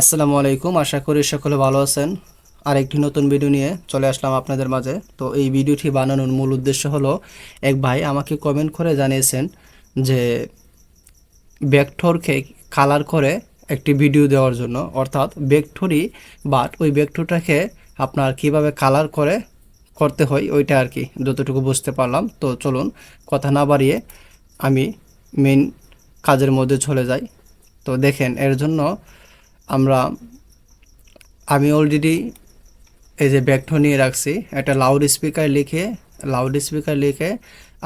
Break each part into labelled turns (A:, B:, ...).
A: আসসালামু আলাইকুম, আশা করি সকলে ভালো আছেন। আরেকটি নতুন ভিডিও নিয়ে চলে আসলাম আপনাদের মাঝে। তো এই ভিডিওটি বানানোর মূল উদ্দেশ্য হলো, এক ভাই আমাকে কমেন্ট করে জানিয়েছেন যে ভেক্টরকে কালার করে একটি ভিডিও দেওয়ার জন্য। অর্থাৎ ভেক্টরই বাট ওই ভেক্টরটাকে আপনার কীভাবে কালার করে করতে হয়, ওইটা আর কি, যতটুকু বুঝতে পারলাম। তো চলুন, কথা না বাড়িয়ে আমি মেন কাজের মধ্যে চলে যাই। তো দেখেন, এর জন্য আমরা, আমি অলরেডি এই যে ব্যাগটা নিয়ে রাখছি, একটা লাউড স্পিকার লিখে লাউড স্পিকার লিখে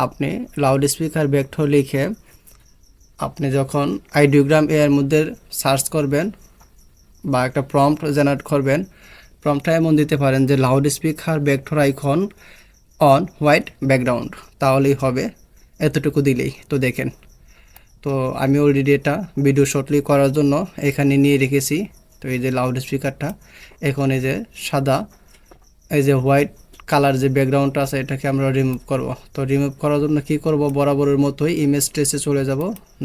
A: আপনি লাউড স্পিকার ব্যাগটা লিখে আপনি যখন আইডিওগ্রাম এর মধ্যে সার্চ করবেন বা একটা প্রম্পট জেনারেট করবেন প্রম্পটটা এমন দিতে পারেন যে লাউড স্পিকার ব্যাগটোর আইকন অন হোয়াইট ব্যাকগ্রাউন্ড তাহলেই হবে, এতটুকু দিলেই। তো দেখেন তো আমি অলরেডি এটা ভিডিও শর্টলি করার জন্য এখানে নিয়ে রেখেছি। তো এই যে লাউড স্পিকারটা এখন এই যে সাদা, এই যে হোয়াইট কালার যে ব্যাকগ্রাউন্ডটা আছে, এটাকে আমরা রিমুভ করব। তো রিমুভ করার জন্য কি করব? বরাবরের মতোই ইমেজ ট্রেসে চলে যাব।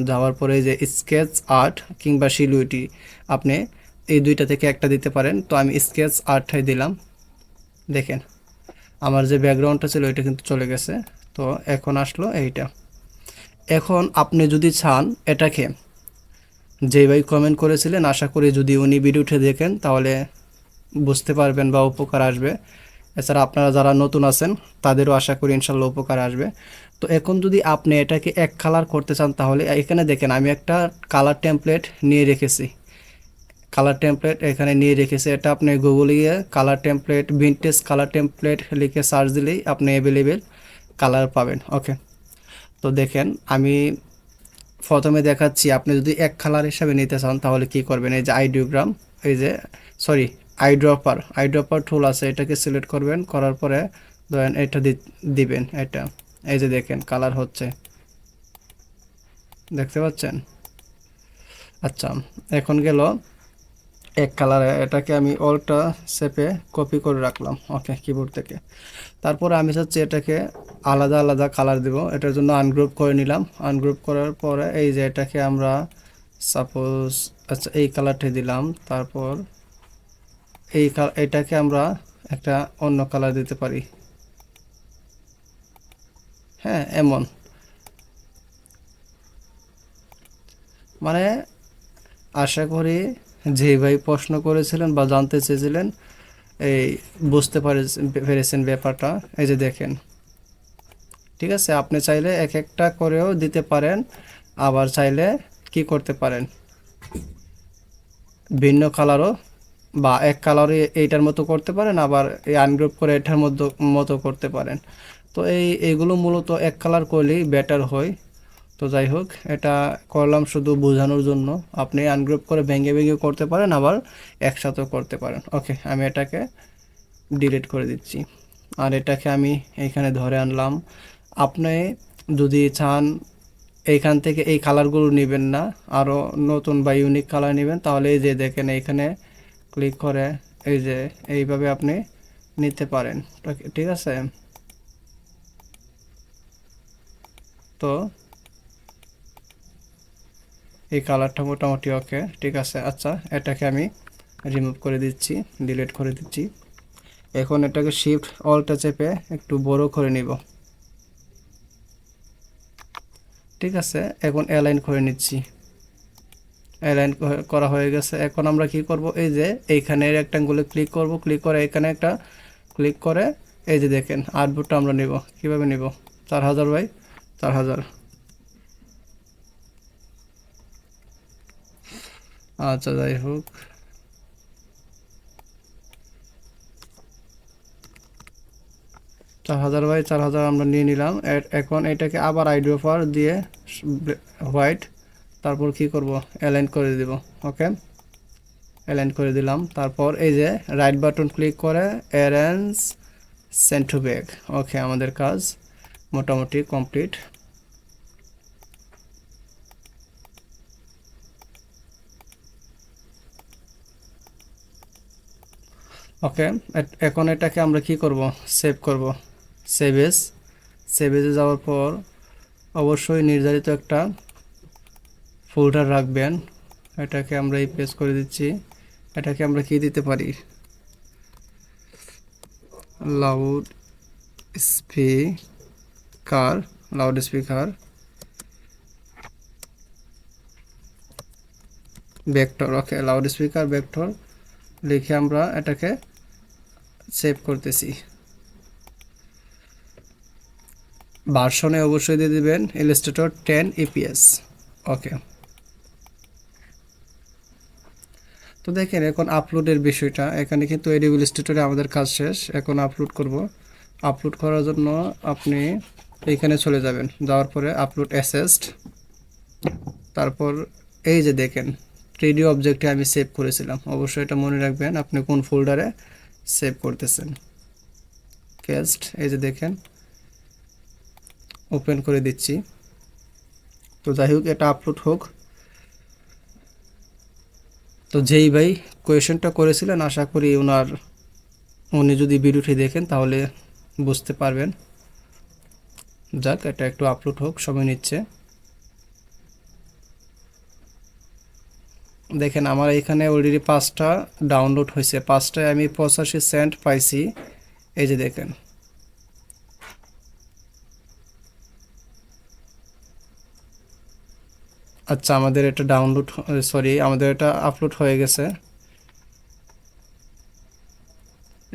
A: যাওয়ার পরে যে স্কেচ আর্ট কিংবা শিলুইটি আপনি এই দুইটা থেকে একটা দিতে পারেন। তো আমি স্কেচ আর্টটাই দিলাম। দেখেন, আমার যে ব্যাকগ্রাউন্ডটা ছিল, এটা কিন্তু চলে গেছে। তো এখন আসলো এইটা। এখন আপনি যদি চান এটাকে যে ভাই কমেন্ট করেছিলেন, আশা করি যদি উনি ভিডিওটি দেখেন, তাহলে বুঝতে পারবেন বা উপকার আসবে। এছাড়া আপনারা যারা নতুন আছেন, তাদেরও আশা করি ইনশাল্লাহ উপকার আসবে। তো এখন যদি আপনি এটাকে এক কালার করতে চান, তাহলে এখানে দেখেন, আমি একটা কালার টেমপ্লেট নিয়ে রেখেছি। কালার টেমপ্লেট এখানে নিয়ে রেখেছি। এটা আপনি গুগলে গিয়ে colour template vintage colour template লিখে সার্চ দিলেই আপনি অ্যাভেলেবেল কালার পাবেন। ওকে তো দেখেন, আমি প্রথমে দেখাচ্ছি, আপনি যদি এক কালার হিসাবে নিতে চান, তাহলে কি করবেন? এই যে আইডিওগ্রাম এই যে সরি আইড্রপার আইড্রপার টুল আছে, এটাকে সিলেক্ট করবেন, করার পরে ধরেন এটা দিবেন, এটা। এই যে দেখেন কালার হচ্ছে। দেখতে পাচ্ছেন? আচ্ছা এখন গেল এক কালারে এটাকে আমি অলটা শেপে কপি করে রাখলাম ওকে কিবোর্ড থেকে। তারপরে আমি চাচ্ছি এটাকে আলাদা আলাদা কালার দেব, এটার জন্য আনগ্রুপ করে নিলাম। আনগ্রুপ করার পরে এই যে এটাকে আমরা সাপোজ আচ্ছা এই কালারটি দিলাম, তারপর এই এটাকে আমরা একটা অন্য কালার দিতে পারি। হ্যাঁ এমন। মানে আশা করি যে ভাই প্রশ্ন করেছিলেন বা জানতে চেয়েছিলেন, এই বুঝতে পারে পেরেছেন ব্যাপারটা। এই যে দেখেন। ঠিক আছে, আপনি চাইলে এক একটা করেও দিতে পারেন, আবার চাইলে কি করতে পারেন? ভিন্ন কালারও বা এক কালারই এইটার মতো করতে পারেন, আবার এই আনগ্রুপ করে এটার মতো মতো করতে পারেন। তো এই এইগুলো মূলত এক কালার করলেই বেটার হয়। তো যাই হোক, এটা করলাম শুধু বোঝানোর জন্য। আপনি আনগ্রুপ করে ভেঙে ভেঙে করতে পারেন, আবার একসাথেও করতে পারেন। ওকে আমি এটাকে ডিলিট করে দিচ্ছি। আর এটাকে আমি এইখানে ধরে আনলাম। আপনি যদি চান এইখান থেকে এই কালারগুলো নেবেন না আরও নতুন বা ইউনিক কালার নেবেন, তাহলে এই যে দেখেন এইখানে ক্লিক করে এই যে এইভাবে আপনি নিতে পারেন। ঠিক আছে? তো এই কালারটা মোটামুটি ওকে, ঠিক আছে। আচ্ছা এটাকে আমি রিমুভ করে দিচ্ছি ডিলিট করে দিচ্ছি। এখন এটাকে শিফট অলটা চেপে একটু বড় করে নিব। ঠিক আছে, এখন অ্যালাইন করে নিচ্ছি। অ্যালাইন করা হয়ে গেছে। এখন আমরা কি করব? এই যে এইখানে রেক্টাঙ্গুলে ক্লিক করব। ক্লিক করে এখানে একটা ক্লিক করে, এই যে দেখেন আউটপুটটা আমরা নেব। কীভাবে নেব? চার হাজার বাই চার হাজার। আচ্ছা যাই হোক। চার হাজার বাই চার হাজার আমরা নিয়ে নিলাম। এখন এটাকে আবার আইডিওফার দিয়ে হোয়াইট, তারপর কি করব? অ্যালাইন করে দিব, ওকে? অ্যালাইন করে দিলাম। তারপর এই যে রাইট বাটন ক্লিক করে অ্যারেঞ্জ সেন্ট ব্যাগ, ওকে, আমাদের কাজ মোটামুটি কমপ্লিট। ওকে এখন এটাকে আমরা কি করব? সেভ করব। সেভেজ সেভেজে যাওয়ার পর অবশ্যই নির্ধারিত একটা ফোল্ডার রাখবেন। এটাকে আমরা এই পেজ করে দিচ্ছি। এটাকে আমরা কি দিতে পারি? Loud speaker loud speaker vector okay loud speaker vector লিখে আমরা এটাকে সেভ করতেছি। ভার্সনে অবশ্যই দিয়ে দিবেন ইলাস্ট্রেটর টেন ইপিএস ওকে তো দেখেন এখন আপলোডের বিষয়টা, এখানে কিন্তু এডিবল স্টুডিওতে আমাদের কাজ শেষ। এখন আপলোড করব। আপলোড করার জন্য আপনি এইখানে চলে যাবেন। যাওয়ার পরে আপলোড অ্যাসেসড তারপর এই যে দেখেন থ্রিডি অবজেক্টে আমি সেভ করেছিলাম। অবশ্যই এটা মনে রাখবেন, আপনি কোন ফোল্ডারে সেভ করতেছেন। কেস্ট এই যে দেখেন ওপেন করে দিচ্ছি। তো যাই হোক, এটা আপলোড হোক। তো যেই ভাই কোয়েশনটা করেছিলেন, আশা করি ওনার উনি যদি ভিডিওটি দেখেন, তাহলে বুঝতে পারবেন। যাক, এটা একটু আপলোড হোক, সময় নিচ্ছে। দেখেন আমার এখানে অলরেডি পাঁচটা ডাউনলোড হয়েছে। পাঁচটায় আমি পঁচাশি সেন্ট পাইছি। এই যে দেখেন। আচ্ছা আমাদের এটা ডাউনলোড সরি আমাদের এটা আপলোড হয়ে গেছে।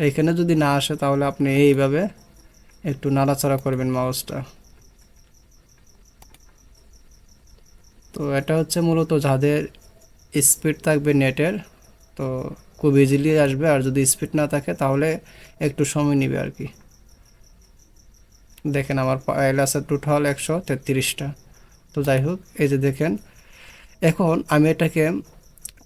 A: এইখানে যদি না আসে, তাহলে আপনি এইভাবে একটু নাড়াচাড়া করবেন মাউসটা তো এটা হচ্ছে মূলত যাদের স্পিড থাকবে নেটের তো খুব ইজিলি আসবে। আর যদি স্পিড না থাকে, তাহলে একটু সময় নেবে আর কি। দেখেন আমার ফাইল আছে টোটাল একশো তেত্রিশটা। তো যাই হোক, এই যে দেখেন, এখন আমি এটাকে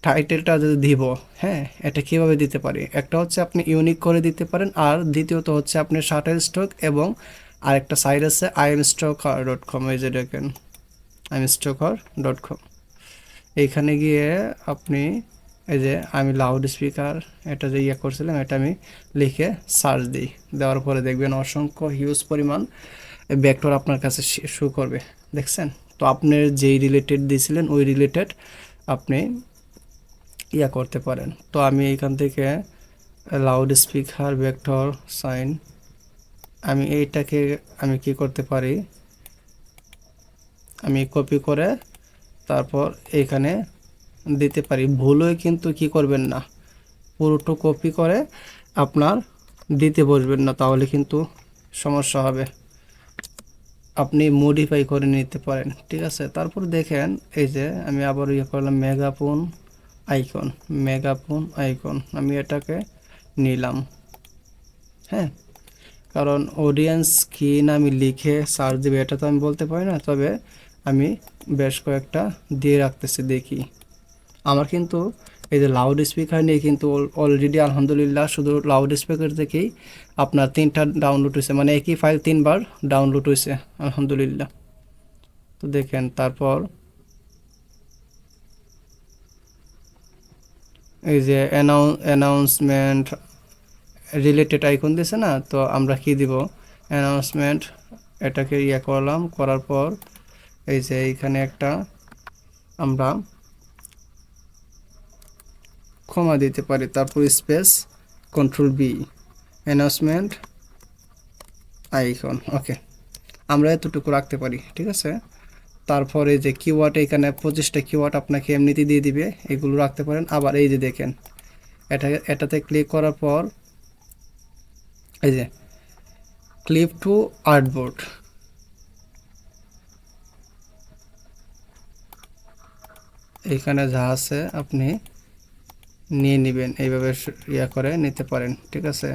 A: টাইটেলটা যদি দিব হ্যাঁ এটা কীভাবে দিতে পারি? একটা হচ্ছে আপনি ইউনিক করে দিতে পারেন, আর দ্বিতীয়ত হচ্ছে আপনি শাটার স্টক এবং আরেকটা সাইট আছে I M stocker dot com এই যে দেখেন I M stocker dot com এইখানে গিয়ে আপনি এই যে আমি লাউড স্পিকার এটা যে ইয়ে করছিলাম, এটা আমি লিখে সার্চ দিই। দেওয়ার পরে দেখবেন অসংখ্য হিউজ পরিমাণ ভেক্টর আপনার কাছে শো করবে। দেখছেন? তো আপনি যেই রিলেটেড দিয়েছিলেন, ওই রিলেটেড আপনি ইয়া করতে পারেন। তো আমি এইখান থেকে লাউড স্পিকার ভেক্টর সাইন আমি এইটাকে আমি কি করতে পারি? আমি কপি করে তারপর এখানে দিতে পারি। ভুলও কিন্তু কি করবেন না? পুরোটো কপি করে আপনার দিতে বসবেন না, তাহলে কিন্তু সমস্যা হবে। আপনি মডিফাই করে নিতে পারেন, ঠিক আছে? তারপর দেখেন, এই যে আমি আবার ইয়ে করলাম মেগাফোন আইকন মেগাফোন আইকন আমি এটাকে নিলাম। হ্যাঁ? কারণ অডিয়েন্স কি না আমি লিখে সার্চ দেবে, এটা তো আমি বলতে পারি না। তবে আমি বেশ কয়েকটা দিয়ে রাখতেছি, দেখি। আমার কিন্তু এই যে লাউড স্পিকার নিয়ে কিন্তু অলরেডি আলহামদুলিল্লাহ শুধু লাউড স্পিকার থেকেই আপনার তিনটা ডাউনলোড হয়েছে মানে একই ফাইল তিনবার ডাউনলোড হয়েছে, আলহামদুলিল্লাহ। তো দেখেন, তারপর এই যে অ্যানাউন্সমেন্ট রিলেটেড আইকন দিছে না, তো আমরা কি দিব? অ্যানাউন্সমেন্ট এটাকে ইয়ে করলাম, করার পর এই যে এইখানে একটা আমরা ক্ষমা দিতে পারি, তারপর space control B, announcement icon, okay. আমরা এতটুকু রাখতে পারি, ঠিক আছে? তারপরে যে কিওয়ার্ড, এখানে পঁচিশটা কিওয়ার্ড আপনাকে এমনিতে দিয়ে দিবে, এগুলো রাখতে পারেন। আবার এই যে দেখেন, এটা, এটাতে ক্লিক করার পর এই যে ক্লিপ টু আর্টবোর্ড এইখানে যা আছে আপনি নিয়ে নেবেন। এইভাবে ইয়া করে নিতে পারেন, ঠিক আছে?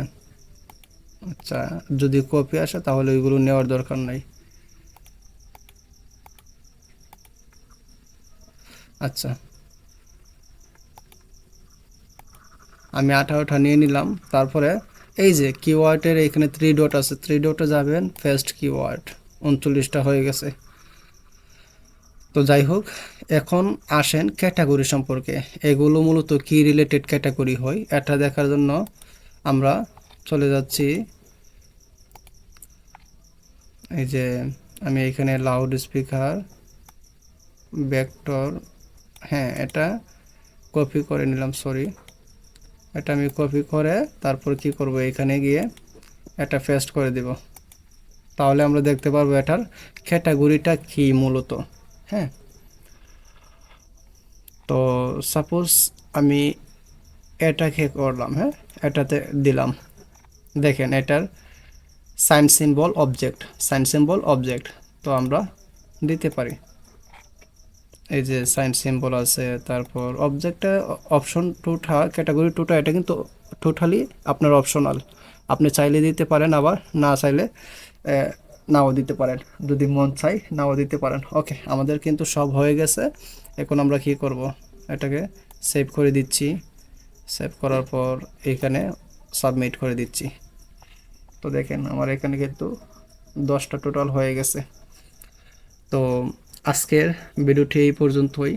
A: আচ্ছা যদি কপি আসে তাহলে ওইগুলো নেওয়ার দরকার নাই। আচ্ছা। আমি আঠারোটা নিয়ে নিলাম। তারপরে এই যে কিওয়ার্ডের এখানে থ্রি ডট আছে। থ্রি ডটে যাবেন ফার্স্ট কিওয়ার্ড উনচল্লিশটা হয়ে গেছে। তো যাই হোক, এখন আসেন ক্যাটাগরি সম্পর্কে। এগুলো মূলত কি রিলেটেড ক্যাটাগরি হয়, এটা দেখার জন্য আমরা চলে যাচ্ছি। এই যে আমি এখানে লাউড স্পিকার ভেক্টর হ্যাঁ এটা কপি করে নিলাম সরি এটা আমি কপি করে তারপর কি করব, এখানে গিয়ে এটা পেস্ট করে দিব। তাহলে আমরা দেখতে পারব এটার ক্যাটাগরিটা কি মূলত? হ্যাঁ। তো সাপোজ আমি এটাকে করলাম হ্যাঁ এটাতে দিলাম। দেখেন, এটার sign symbol object sign symbol object তো আমরা দিতে পারি। এই যে সাইন সিম্বল আছে, তারপর অবজেক্টে অপশন টুটা ক্যাটাগরি টুটা এটা কিন্তু টোটালি আপনার অপশনাল আপনি চাইলে দিতে পারেন, আবার না চাইলে নাও দিতে পারেন। যদি মন চাই নাও দিতে পারেন। ওকে, আমাদের কিন্তু সব হয়ে গেছে। এখন আমরা কি করব? এটাকে সেভ করে দিচ্ছি। সেভ করার পর এখানে সাবমিট করে দিচ্ছি। তো দেখেন, আমার এখানে কিন্তু দশটা টোটাল হয়ে গেছে। তো আজকের ভিডিওটি এই পর্যন্তই।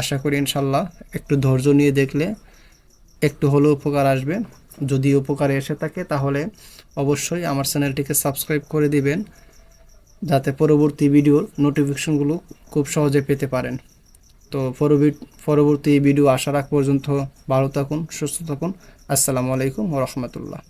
A: আশা করি ইনশাল্লাহ একটু ধৈর্য নিয়ে দেখলে একটু হলেও উপকার আসবে। যদি উপকারে এসে থাকে, তাহলে অবশ্যই আমার চ্যানেলটিকে সাবস্ক্রাইব করে দিবেন, যাতে পরবর্তী ভিডিওর নোটিফিকেশনগুলো খুব সহজে পেতে পারেন। তো পরবর্তী ভিডিও আসার আগ পর্যন্ত ভালো থাকুন, সুস্থ থাকুন। আসসালামু আলাইকুম রহমতুল্লাহ।